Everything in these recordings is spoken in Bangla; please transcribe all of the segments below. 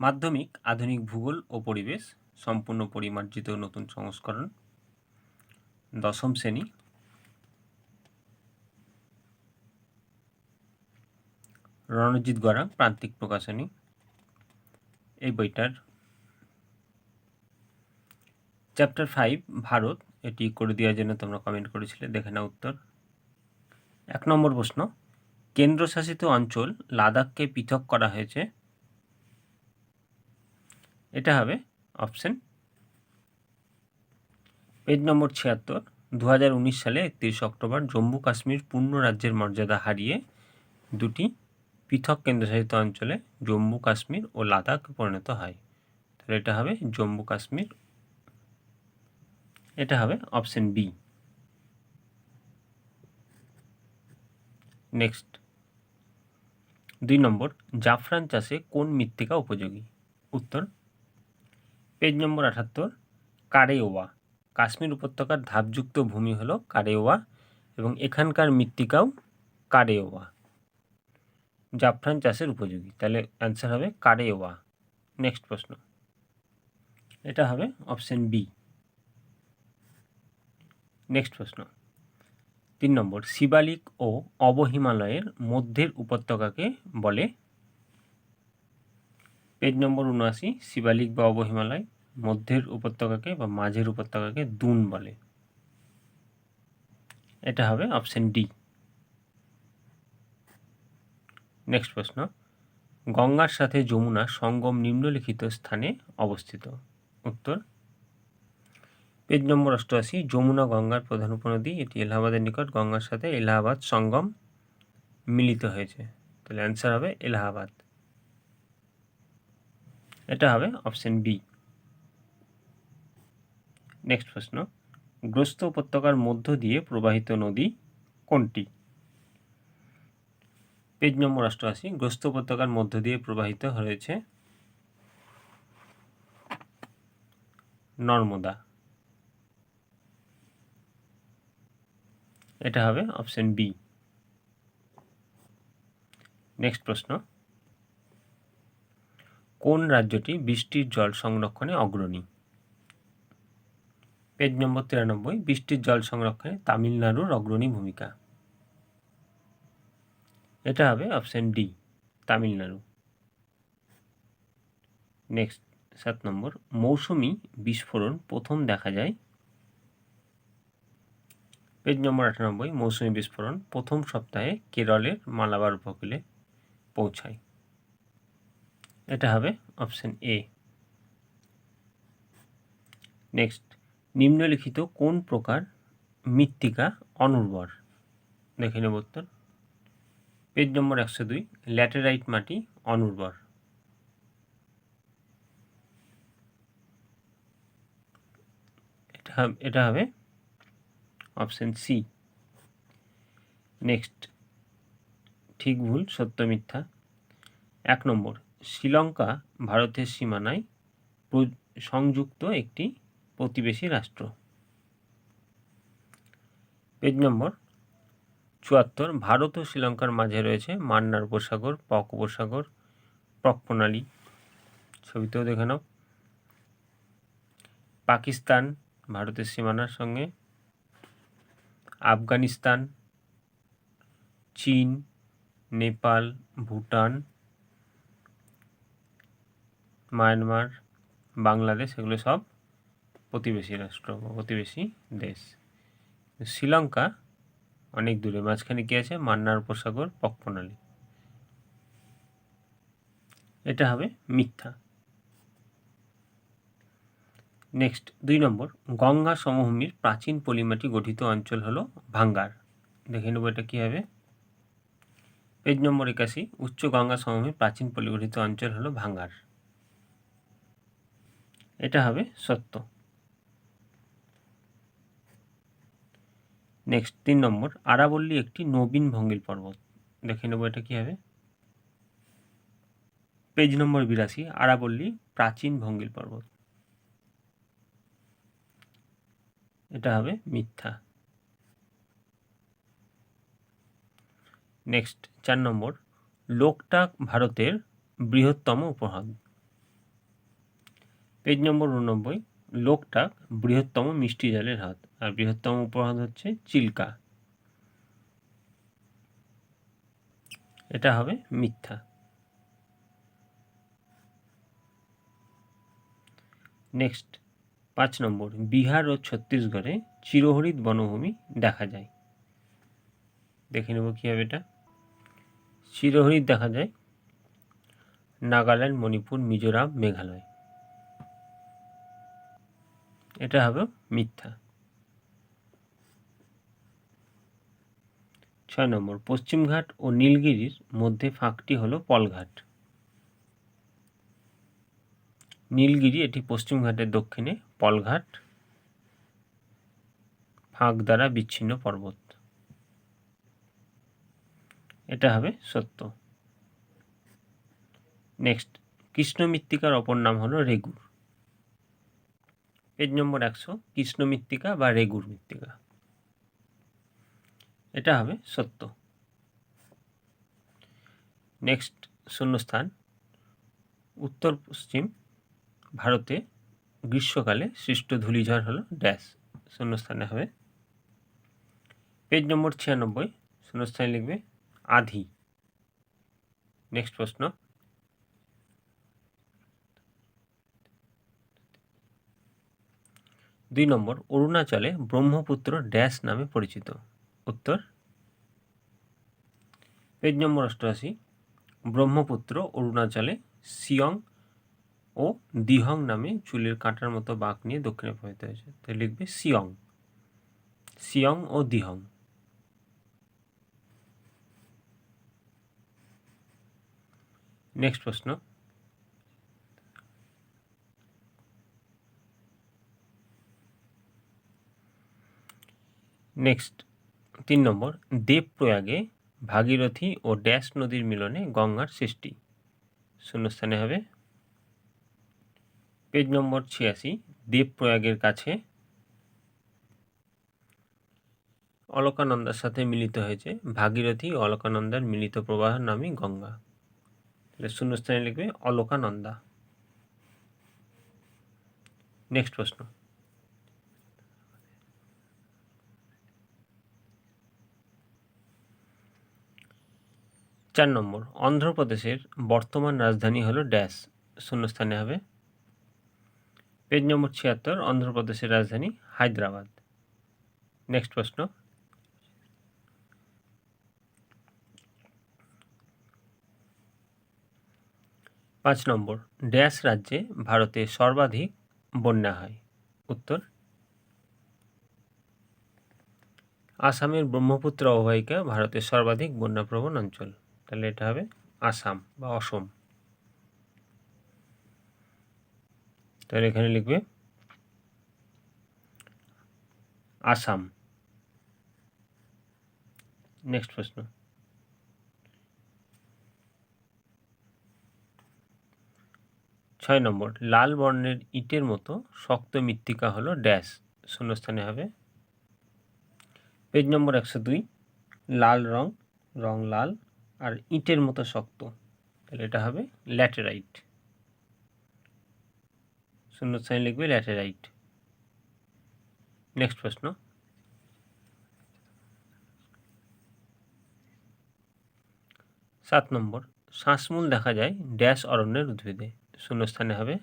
মাধ্যমিক, আধুনিক ভূগোল ও পরিবেশ, সম্পূর্ণ পরিমার্জিত নতুন সংস্করণ। দশম শ্রেণি। রণজিৎ গড়া, প্রান্তিক প্রকাশনী। এই বইটার চ্যাপ্টার ফাইভ, ভারত। এটি করে দেওয়ার জন্য তোমরা কমেন্ট করেছিলে, দেখে নাও উত্তর। এক নম্বর প্রশ্ন। কেন্দ্রশাসিত অঞ্চল লাদাখকে পৃথক করা হয়েছে। এটা হবে অপশন পেজ নম্বর ছিয়াত্তর দু সালে একত্রিশ অক্টোবর জম্মু কাশ্মীর পূর্ণ রাজ্যের মর্যাদা হারিয়ে দুটি পৃথক কেন্দ্রশাসিত অঞ্চলে জম্মু কাশ্মীর ও লাদাখ পরিণত হয়। তাহলে এটা হবে জম্মু কাশ্মীর। এটা হবে অপশন বি নেক্সট দুই নম্বর, জাফরান চাষে কোন মৃত্তিকা উপযোগী? উত্তর পেজ নম্বর আটাত্তর, কারেওয়া। কাশ্মীর উপত্যকার ধাপযুক্ত ভূমি হলো কারেওয়া এবং এখানকার মৃত্তিকাও কারেওয়া। জাফরান চাষের উপযোগী। তাহলে অ্যান্সার হবে কারেওয়া। নেক্সট প্রশ্ন। এটা হবে অপশন বি নেক্সট প্রশ্ন। তিন নম্বর, শিবালিক ও অবহিমালয়ের মধ্যের উপত্যকাকে বলে পেজ নম্বর উনআশি শিবালিক বা অবহিমালয়, মধ্যের উপত্যকাকে বা মাঝের উপত্যকাকে দুন বলে। এটা হবে অপশন ডি। নেক্সট প্রশ্ন। গঙ্গার সাথে যমুনা সঙ্গম নিম্নলিখিত স্থানে অবস্থিত। উত্তর। পেজ নম্বর অষ্টআশি, যমুনা গঙ্গার প্রধান উপনদী, এটি এলাহাবাদের নিকট। গঙ্গার সাথে এলাহাবাদ সঙ্গম মিলিত হয়েছে। তাহলে অ্যান্সার হবে এলাহাবাদ। এটা হবে অপশন বি নেক্সট প্রশ্ন, গ্রস্ত উপত্যকার মধ্য দিয়ে প্রবাহিত নদী কোনটি? পেজ নম্বর অষ্টআশি, গ্রস্ত উপত্যকার মধ্য দিয়ে প্রবাহিত হয়েছে নর্মদা। এটা হবে অপশন বি নেক্সট প্রশ্ন কোন রাজ্যটি বৃষ্টির জল সংরক্ষণে অগ্রণী? পেজ নম্বর তিরানব্বই, বৃষ্টির জল সংরক্ষণে তামিলনাড়ুর অগ্রণী ভূমিকা। এটা হবে অপশন ডি তামিলনাড়ু। নেক্সট সাত নম্বর, মৌসুমি বিস্ফোরণ প্রথম দেখা যায়। পেজ নম্বর আটানব্বই, মৌসুমি বিস্ফোরণ প্রথম সপ্তাহে কেরলের মালাবার উপকূলে পৌঁছায়। এটা হবে অপশন এ নেক্সট নিম্নলিখিত কোন প্রকার মৃত্তিকা অনুর্বর? দেখে নেব উত্তর। পেজ নম্বর একশো দুই, ল্যাটেরাইট মাটি অনুর্বর। এটা হবে অপশন সি নেক্সট ঠিক ভুল, সত্য মিথ্যা। এক নম্বর শ্রীলঙ্কা ভারতের সীমানায় সংযুক্ত একটি প্রতিবেশী রাষ্ট্র। পেজ নম্বর চুয়াত্তর, ভারত ও শ্রীলঙ্কার মাঝে রয়েছে মান্নার উপসাগর, পক উপসাগর প্রক প্রণালী। ছবিতেও দেখে নাও। পাকিস্তান, ভারতের সীমানার সঙ্গে। আফগানিস্তান, চীন, নেপাল, ভুটান মায়ানমার, বাংলাদেশ, এগুলো সব প্রতিবেশী রাষ্ট্র প্রতিবেশী দেশ। শ্রীলঙ্কা অনেক দূরে, মাঝখানে কী আছে? মান্নার উপসাগর পক্ষণালী এটা হবে মিথ্যা। নেক্সট, দুই নম্বর, গঙ্গা সমভূমির প্রাচীন পলিমাটি গঠিত অঞ্চল হলো ভাঙ্গার। দেখে নেব এটা কী হবে। পেজ নম্বর একাশি, উচ্চ গঙ্গা সমভূমির প্রাচীন পলিগঠিত অঞ্চল হলো ভাঙ্গার। এটা হবে সত্য। নেক্সট তিন নম্বর, আরাবল্লী একটি নবীন ভঙ্গিল পর্বত। দেখে নেব এটা কী হবে। পেজ নম্বর বিরাশি, আরাবল্লী প্রাচীন ভঙ্গিল পর্বত। এটা হবে মিথ্যা। নেক্সট চার নম্বর, লোকটাক ভারতের বৃহত্তম উপহ্রদ পেজ নম্বর উননব্বই লোকটাক বৃহত্তম মিষ্টি জালের হাত, আর বৃহত্তম উপহার হচ্ছে চিল্কা। এটা হবে মিথ্যা। নেক্সট, পাঁচ নম্বর, বিহার ও ছত্তিশগড়ে চিরহরিত বনভূমি দেখা যায়। দেখে নেব কী হবে এটা। চিরহরিত দেখা যায় নাগাল্যান্ড, মণিপুর, মিজোরাম, মেঘালয়। এটা হবে মিথ্যা। ছয় নম্বর, পশ্চিমঘাট ও নীলগিরির মধ্যে ফাঁকটি হলো পলঘাট। নীলগিরি, এটি পশ্চিমঘাটের দক্ষিণে, পলঘাট ফাঁক দ্বারা বিচ্ছিন্ন পর্বত। এটা হবে সত্য। নেক্সট কৃষ্ণ মৃত্তিকার অপর নাম হলো রেগুর। পেজ নম্বর একশো, কৃষ্ণ মৃত্তিকা বা রেগুর মৃত্তিকা। এটা হবে সত্য। নেক্সট শূন্যস্থান, উত্তর পশ্চিম, ভারতে গ্রীষ্মকালে সৃষ্ট ধূলিঝড় হলো ড্যাশ। শূন্যস্থানে হবে। পেজ নম্বর ছিয়ানব্বই, শূন্যস্থানে লিখবে আধি। নেক্সট প্রশ্ন। দুই নম্বর, অরুণাচলে ব্রহ্মপুত্র ড্যাশ নামে পরিচিত। উত্তর? পেজ নম্বর অষ্টআশি, ব্রহ্মপুত্র, অরুণাচলে সিয়ং ও দিহং নামে চুলের কাঁটার মতো বাঁক নিয়ে দক্ষিণে প্রবাহিত হয়েছে। তো লিখবে সিয়ং। সিয়ং ও দিহং। নেক্সট প্রশ্ন। নেক্সট তিন নম্বর, দেবপ্রয়াগে ভাগীরথী ও ড্যাশ নদীর মিলনে গঙ্গার সৃষ্টি। শূন্যস্থানে হবে। পেজ নম্বর ছিয়াশি, দেবপ্রয়াগের কাছে অলকানন্দার সাথে মিলিত হয়েছে ভাগীরথী ও অলকানন্দার মিলিত প্রবাহ নামই গঙ্গা। তাহলে শূন্যস্থানে লিখবে অলকানন্দা। নেক্সট প্রশ্ন। চার নম্বর, অন্ধ্রপ্রদেশের বর্তমান রাজধানী হলো ড্যাশ, শূন্যস্থানে হবে। পেজ নম্বর ছিয়াত্তর, অন্ধ্রপ্রদেশের রাজধানী হায়দ্রাবাদ। নেক্সট প্রশ্ন। পাঁচ নম্বর, ড্যাশ রাজ্যে ভারতে সর্বাধিক বন্যা হয়। উত্তর। আসামের ব্রহ্মপুত্র অববাহিকা ভারতের সর্বাধিক বন্যাপ্রবণ অঞ্চল। তাহলে এটা হবে আসাম বা অসম। তাহলে এখানে লিখবে আসাম। নেক্সট প্রশ্ন। ছয় নম্বর, লাল বর্ণের ইটের মতো শক্ত মৃত্তিকা হলো ড্যাশ। শূন্যস্থানে হবে। পেজ নম্বর একশো দুই, লাল রং রং লাল। আর ইটের মতো শক্ত। তাহলে এটা হবে ল্যাটেরাইট। শূন্য শূন্যস্থানে লিখবে ল্যাটেরাইট। নেক্সট প্রশ্ন। সাত নম্বর, শ্বাসমূল দেখা যায় ড্যাশ অরণ্যের উদ্ভিদে। শূন্যস্থানে হবে।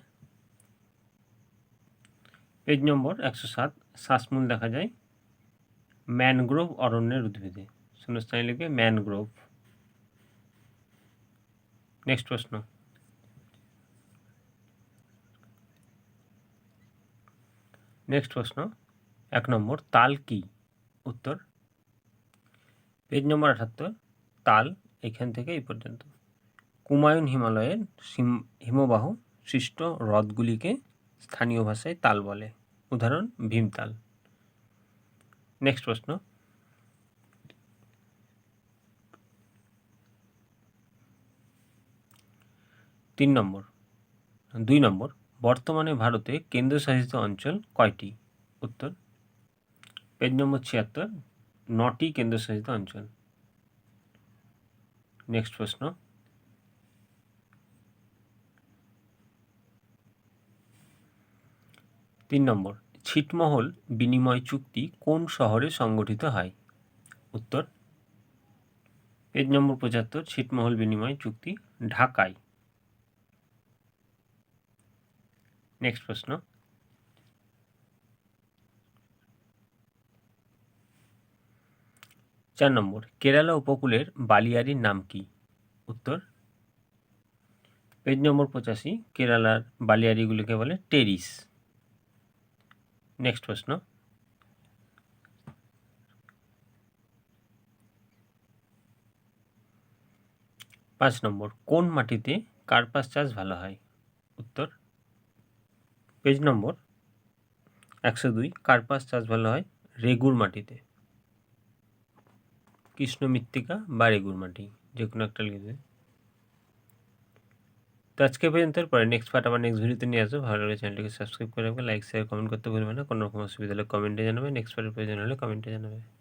পেজ নম্বর একশো সাত, শ্বাসমূল দেখা যায় ম্যানগ্রোভ অরণ্যের উদ্ভিদে। শূন্যস্থানে লিখবে ম্যানগ্রোভ। নেক্সট প্রশ্ন। নেক্সট প্রশ্ন, এক নম্বর, তাল কি? উত্তর, পেজ নম্বর আটাত্তর, তাল এখান থেকে এই পর্যন্ত। কুমায়ুন হিমালয়ের হিমবাহ সৃষ্ট হ্রদগুলিকে স্থানীয় ভাষায় তাল বলে। উদাহরণ, ভীমতাল। নেক্সট প্রশ্ন তিন নম্বর। দুই নম্বর, বর্তমানে ভারতে কেন্দ্রশাসিত অঞ্চল কয়টি? উত্তর, পেজ নম্বর ছিয়াত্তর, নটি কেন্দ্রশাসিত অঞ্চল। নেক্সট প্রশ্ন। তিন নম্বর, ছিটমহল বিনিময় চুক্তি কোন শহরে সংগঠিত হয়? উত্তর, পেজ নম্বর পঁচাত্তর, ছিটমহল বিনিময় চুক্তি ঢাকায়। নেক্সট প্রশ্ন. চার নম্বর, কেরালা উপকূলের বালিয়ারির নাম কি? উত্তর, পেজ নম্বর পঁচাশি, কেরালার বালিয়ারিগুলিকে বলে টেরিস। নেক্সট প্রশ্ন, পাঁচ নম্বর, কোন মাটিতে কার্পাস চাষ ভালো হয়? উত্তর পেজ নম্বর একশো দুই কার্পাস চাষ ভালো হয়? রেগুর মাটিতে। কৃষ্ণ মৃত্তিকা বা রেগুর মাটি, যে কোনো একটা লিখে দেবে। তো আজকে পর্যন্ত পরে নেক্সট পার্ট আবার নেক্সট ভিডিওতে নিয়ে আসব। ভালো লাগে চ্যানেলটিকে সাবস্ক্রাইব করে রাখবে লাইক শেয়ার কমেন্ট করতে ভুলবে না। কোনো রকম অসুবিধা হলে কমেন্টে জানাবে। নেক্সট পার্টের প্রয়োজন হলে কমেন্টে জানাবে।